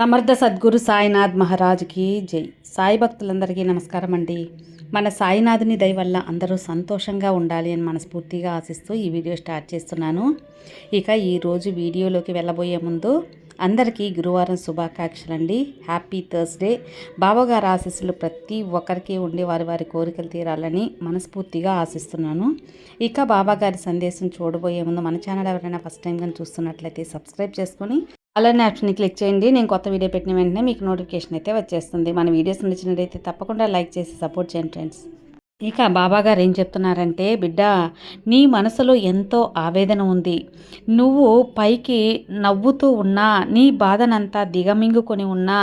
సమర్థ సద్గురు సాయినాథ్ మహారాజ్కి జై. సాయి భక్తులందరికీ నమస్కారం అండి. మన సాయినాథుని దయ వల్ల అందరూ సంతోషంగా ఉండాలి అని మనస్ఫూర్తిగా ఆశిస్తూ ఈ వీడియో స్టార్ట్ చేస్తున్నాను. ఇక ఈరోజు వీడియోలోకి వెళ్ళబోయే ముందు అందరికీ గురువారం శుభాకాంక్షలు అండి. హ్యాపీ థర్స్డే బావగారు ఆశీస్సులు ప్రతి ఒక్కరికి ఉండి వారి వారి కోరికలు తీరాలని మనస్ఫూర్తిగా ఆశిస్తున్నాను. ఇక బాబాగారి సందేశం చూడబోయే ముందు మన ఛానల్ ఎవరైనా ఫస్ట్ టైం కానీ చూస్తున్నట్లయితే సబ్స్క్రైబ్ చేసుకొని అలానే ఆప్షన్ని క్లిక్ చేయండి. నేను కొత్త వీడియో పెట్టిన వెంటనే మీకు నోటిఫికేషన్ అయితే వచ్చేస్తుంది. మన వీడియోస్ నచ్చినట్టయితే తప్పకుండా లైక్ చేసి సపోర్ట్ చేయండి ఫ్రెండ్స్. ఇక బాబా గారు ఏం చెప్తున్నారంటే బిడ్డ నీ మనసులో ఎంతో ఆవేదన ఉంది. నువ్వు పైకి నవ్వుతూ ఉన్నా నీ బాధనంతా దిగమింగుకొని ఉన్నా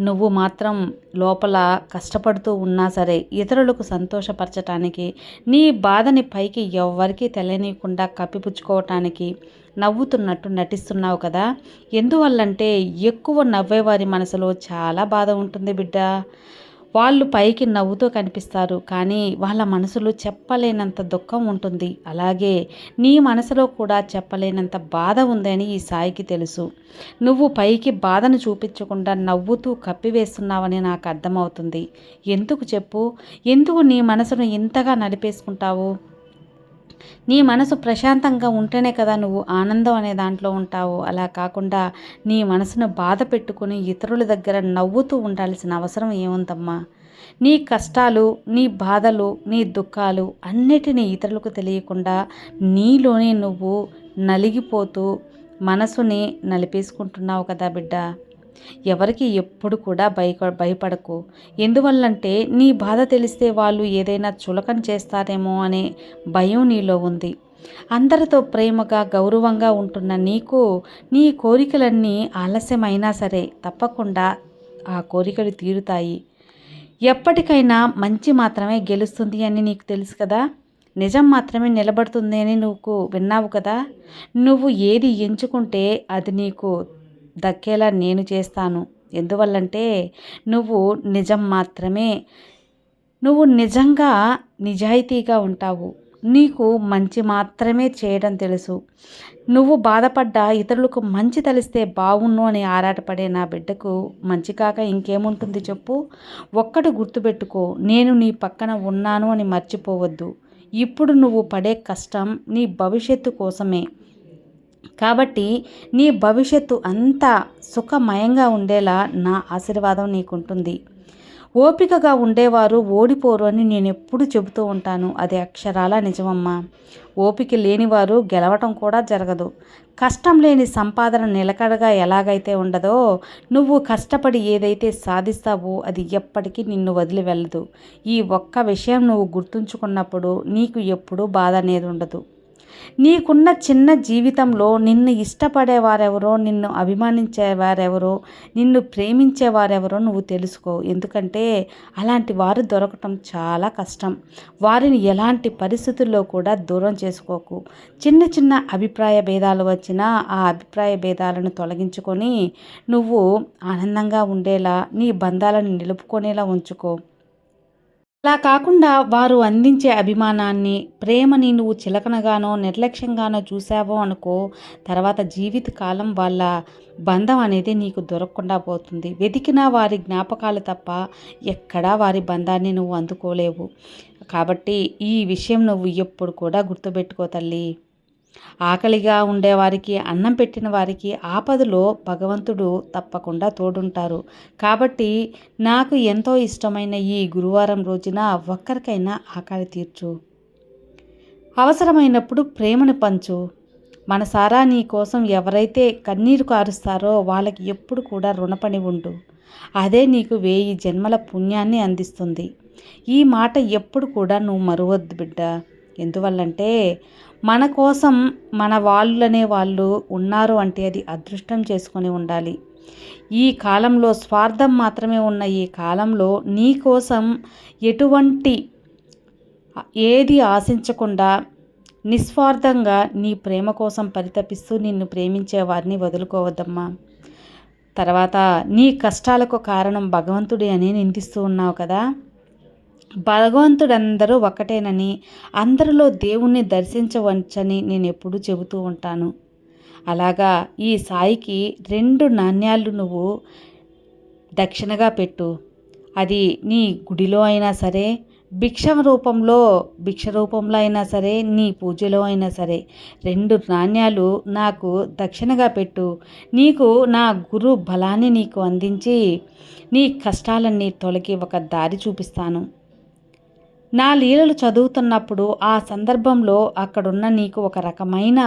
నువ్వు మాత్రం లోపల కష్టపడుతూ ఉన్నా సరే ఇతరులకు సంతోషపరచటానికి నీ బాధని పైకి ఎవరికీ తెలియనీయకుండా కప్పిపుచ్చుకోవటానికి నవ్వుతున్నట్టు నటిస్తున్నావు కదా! ఎందువల్లంటే ఎక్కువ నవ్వేవారి మనసులో చాలా బాధ ఉంటుంది బిడ్డ. వాళ్ళు పైకి నవ్వుతూ కనిపిస్తారు కానీ వాళ్ళ మనసులో చెప్పలేనంత దుఃఖం ఉంటుంది. అలాగే నీ మనసులో కూడా చెప్పలేనంత బాధ ఉందని ఈ సాయికి తెలుసు. నువ్వు పైకి బాధను చూపించకుండా నవ్వుతూ కప్పివేస్తున్నావని నాకు అర్థమవుతుంది. ఎందుకు చెప్పు? ఎందుకు నీ మనసును ఇంతగా నడిపేసుకుంటావు నీ మనసు ప్రశాంతంగా ఉంటేనే కదా నువ్వు ఆనందం అనే దాంట్లో ఉంటావు. అలా కాకుండా నీ మనసును బాధ పెట్టుకుని ఇతరుల దగ్గర నవ్వుతూ ఉండాల్సిన అవసరం ఏముందమ్మా? నీ కష్టాలు నీ బాధలు నీ దుఃఖాలు అన్నిటినీ ఇతరులకు తెలియకుండా నీలోనే నువ్వు నలిగిపోతూ మనసుని నలిపేసుకుంటున్నావు కదా బిడ్డ. ఎవరికి ఎప్పుడు కూడా భయ భయపడకు. ఎందువల్లంటే నీ బాధ తెలిస్తే వాళ్ళు ఏదైనా చులకన చేస్తారేమో అనే భయం నీలో ఉంది. అందరితో ప్రేమగా గౌరవంగా ఉంటున్న నీకు నీ కోరికలన్నీ ఆలస్యమైనా సరే తప్పకుండా ఆ కోరికలు తీరుతాయి. ఎప్పటికైనా మంచి మాత్రమే గెలుస్తుంది అని నీకు తెలుసు కదా? నిజం మాత్రమే నిలబడుతుంది అని నువ్వు విన్నావు కదా? నువ్వు ఏది ఎంచుకుంటే అది నీకు దక్కేలా నేను చేస్తాను. ఎందువల్లంటే నువ్వు నిజం మాత్రమే. నువ్వు నిజంగా నిజాయితీగా ఉంటావు. నీకు మంచి మాత్రమే చేయడం తెలుసు. నువ్వు బాధపడ్డా ఇతరులకు మంచి తెలిస్తే బాగుండు అని ఆరాటపడే నా బిడ్డకు మంచి కాక ఇంకేముంటుంది చెప్పు. ఒక్కటి గుర్తుపెట్టుకో నేను నీ పక్కన ఉన్నాను అని మర్చిపోవద్దు. ఇప్పుడు నువ్వు పడే కష్టం నీ భవిష్యత్తు కోసమే. కాబట్టి నీ భవిష్యత్తు అంతా సుఖమయంగా ఉండేలా నా ఆశీర్వాదం నీకుంటుంది. ఓపికగా ఉండేవారు ఓడిపోరు అని నేను ఎప్పుడు చెబుతూ ఉంటాను. అది అక్షరాల నిజమమ్మా. ఓపిక లేనివారు గెలవటం కూడా జరగదు. కష్టం లేని సంపాదన నిలకడగా ఎలాగైతే ఉండదో నువ్వు కష్టపడి ఏదైతే సాధిస్తావో అది ఎప్పటికీ నిన్ను వదిలి వెళ్ళదు. ఈ ఒక్క విషయం నువ్వు గుర్తుంచుకున్నప్పుడు నీకు ఎప్పుడూ బాధ అనేది ఉండదు. నీకున్న చిన్న జీవితంలో నిన్ను ఇష్టపడేవారెవరో నిన్ను అభిమానించేవారెవరో నిన్ను ప్రేమించేవారెవరో నువ్వు తెలుసుకో. ఎందుకంటే అలాంటి వారు దొరకటం చాలా కష్టం. వారిని ఎలాంటి పరిస్థితుల్లో కూడా దూరం చేసుకోకు. చిన్న చిన్న అభిప్రాయ భేదాలు వచ్చినా ఆ అభిప్రాయ భేదాలను తొలగించుకొని నువ్వు ఆనందంగా ఉండేలా నీ బంధాలను నిలుపుకునేలా ఉంచుకో. అలా కాకుండా వారు అందించే అభిమానాన్ని ప్రేమని నువ్వు చిలకనగానో నిర్లక్ష్యంగానో చూసావో అనుకో తర్వాత జీవితకాలం వాళ్ళ బంధం అనేది నీకు దొరకకుండా పోతుంది. వెతికిన వారి జ్ఞాపకాలు తప్ప ఎక్కడా వారి బంధాన్ని నువ్వు అందుకోలేవు. కాబట్టి ఈ విషయం నువ్వు ఎప్పుడు కూడా గుర్తుపెట్టుకో తల్లి. ఆకలిగా ఉండేవారికి అన్నం పెట్టిన వారికి ఆపదలో భగవంతుడు తప్పకుండా తోడుంటారు. కాబట్టి నాకు ఎంతో ఇష్టమైన ఈ గురువారం రోజున ఒక్కరికైనా ఆకలి తీర్చు. అవసరమైనప్పుడు ప్రేమను పంచు. మనసారా నీ కోసం ఎవరైతే కన్నీరు కారుస్తారో వాళ్ళకి ఎప్పుడు కూడా రుణపడి ఉండు. అదే నీకు వేయి జన్మల పుణ్యాన్ని అందిస్తుంది. ఈ మాట ఎప్పుడు కూడా నువ్వు మరువద్దు బిడ్డ. ఎందువల్లంటే మన కోసం మన వాళ్ళనే వాళ్ళు ఉన్నారు అంటే అది అదృష్టం చేసుకొని ఉండాలి. ఈ కాలంలో స్వార్థం మాత్రమే ఉన్న ఈ కాలంలో నీ కోసం ఎటువంటి ఏది ఆశించకుండా నిస్వార్థంగా నీ ప్రేమ కోసం పరితపిస్తూ నిన్ను ప్రేమించే వారిని వదులుకోవద్దమ్మా. తర్వాత నీ కష్టాలకు కారణం భగవంతుడే అని నిందిస్తూ ఉన్నావు కదా. భగవంతుడందరూ ఒకటేనని అందరిలో దేవుణ్ణి దర్శించవచ్చని నేను ఎప్పుడూ చెబుతూ ఉంటాను. అలాగా ఈ సాయికి రెండు నాణ్యాలు నువ్వు దక్షిణగా పెట్టు. అది నీ గుడిలో అయినా సరే భిక్ష రూపంలో భిక్ష రూపంలో అయినా సరే నీ పూజలో అయినా సరే రెండు నాణ్యాలు నాకు దక్షిణగా పెట్టు. నీకు నా గురు బలాన్ని నీకు అందించి నీ కష్టాలన్నీ తొలగి ఒక దారి చూపిస్తాను. నా లీలలు చదువుతున్నప్పుడు ఆ సందర్భంలో అక్కడున్న నీకు ఒక రకమైన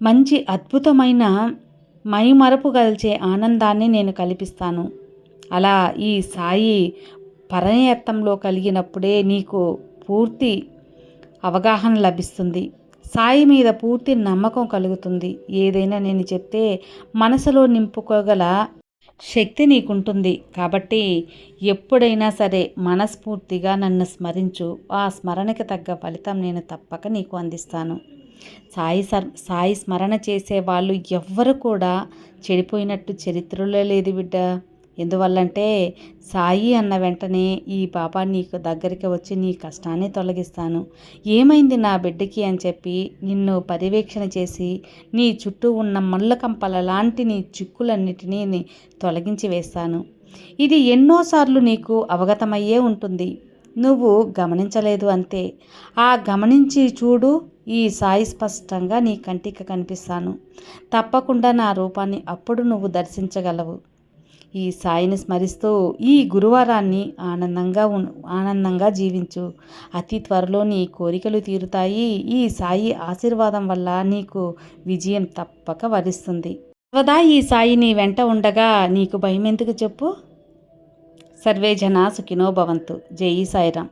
మంచి అద్భుతమైన మైమరపు గల్చే ఆనందాన్ని నేను కల్పిస్తాను. అలా ఈ సాయి పరయత్నంలో కలిగినప్పుడే నీకు పూర్తి అవగాహన లభిస్తుంది. సాయి మీద పూర్తి నమ్మకం కలుగుతుంది. ఏదైనా నేను చెప్తే మనసులో నింపుకోగల శక్తి నీకుంటుంది. కాబట్టి ఎప్పుడైనా సరే మనస్ఫూర్తిగా నన్ను స్మరించు. ఆ స్మరణకి తగ్గ ఫలితం నేను తప్పక నీకు అందిస్తాను. సాయి సర్ సాయి స్మరణ చేసే వాళ్ళు ఎవ్వరు కూడా చెడిపోయినట్టు చరిత్రలో లేదు బిడ్డ. ఎందువల్లంటే సాయి అన్న వెంటనే ఈ పాప నీకు దగ్గరికి వచ్చి నీ కష్టాన్ని తొలగిస్తాను. ఏమైంది నా బిడ్డకి అని చెప్పి నిన్ను పర్యవేక్షణ చేసి నీ చుట్టూ ఉన్న మల్ల కంపల లాంటి నీ చిక్కులన్నిటినీ తొలగించి వేస్తాను. ఇది ఎన్నోసార్లు నీకు అవగతమయ్యే ఉంటుంది. నువ్వు గమనించలేదు అంతే. ఆ గమనించి చూడు ఈ సాయి స్పష్టంగా నీ కంటికి కనిపిస్తాను. తప్పకుండా నా రూపాన్ని అప్పుడు నువ్వు దర్శించగలవు. ఈ సాయిని స్మరిస్తూ ఈ గురువారాన్ని ఆనందంగా ఆనందంగా జీవించు. అతి త్వరలో నీ కోరికలు తీరుతాయి. ఈ సాయి ఆశీర్వాదం వల్ల నీకు విజయం తప్పక వరిస్తుంది. సర్వదా ఈ సాయి నీ వెంట ఉండగా నీకు భయం ఎందుకు చెప్పు? సర్వే జనా సుఖినో భవంతు. జై సాయిరామ్.